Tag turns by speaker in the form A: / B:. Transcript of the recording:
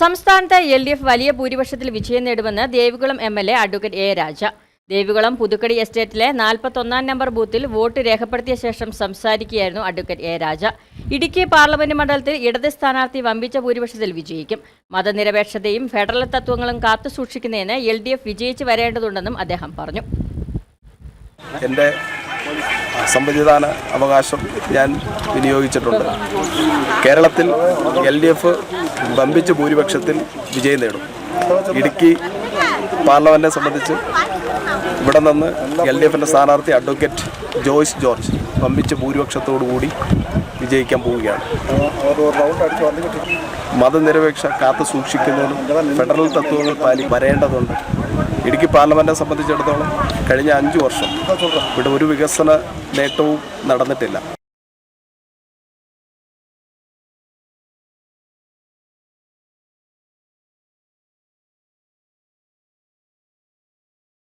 A: സംസ്ഥാനത്ത് L D F വലിയ ഭൂരിപക്ഷത്തിൽ വിജയം നേടുമെന്ന് Devikulam M L A advocate A Raja. Devikulam Puthukkadi എസ്റ്റേറ്റിലെ നാൽപ്പത്തൊന്നാം നമ്പർ ബൂത്തിൽ വോട്ട് രേഖപ്പെടുത്തിയ ശേഷം സംസാരിക്കുകയായിരുന്നു advocate A Raja. Idukki parliament മണ്ഡലത്തിൽ ഇടത് സ്ഥാനാർത്ഥി വമ്പിച്ച ഭൂരിപക്ഷത്തിൽ വിജയിക്കും. മതനിരപേക്ഷതയും ഫെഡറൽ തത്വങ്ങളും കാത്തുസൂക്ഷിക്കുന്നതിന് എൽ ഡി എഫ് വിജയിച്ചു വരേണ്ടതുണ്ടെന്നും അദ്ദേഹം പറഞ്ഞു.
B: സമ്മതിദാന അവകാശം ഞാൻ വിനിയോഗിച്ചിട്ടുണ്ട്. കേരളത്തിൽ എൽ ഡി എഫ് വമ്പിച്ച ഭൂരിപക്ഷത്തിൽ വിജയം നേടും. ഇടുക്കി പാർലമെന്റിനെ സംബന്ധിച്ച് ഇവിടെ നിന്ന് എൽ ഡി എഫിന്റെ സ്ഥാനാർത്ഥി അഡ്വക്കേറ്റ് ജോയ്സ് ജോർജ് വമ്പിച്ച ഭൂരിപക്ഷത്തോടു കൂടി വിജയിക്കാൻ പോവുകയാണ്. മതനിരപേക്ഷ കാത്തു സൂക്ഷിക്കുന്നതിനും ഫെഡറൽ തത്വങ്ങൾ പാലി വരേണ്ടതുണ്ട്. ഇടുക്കി പാർലമെന്റിനെ സംബന്ധിച്ചിടത്തോളം കഴിഞ്ഞ അഞ്ച് വർഷം ഇവിടെ ഒരു വികസന നേട്ടവും നടന്നിട്ടില്ല.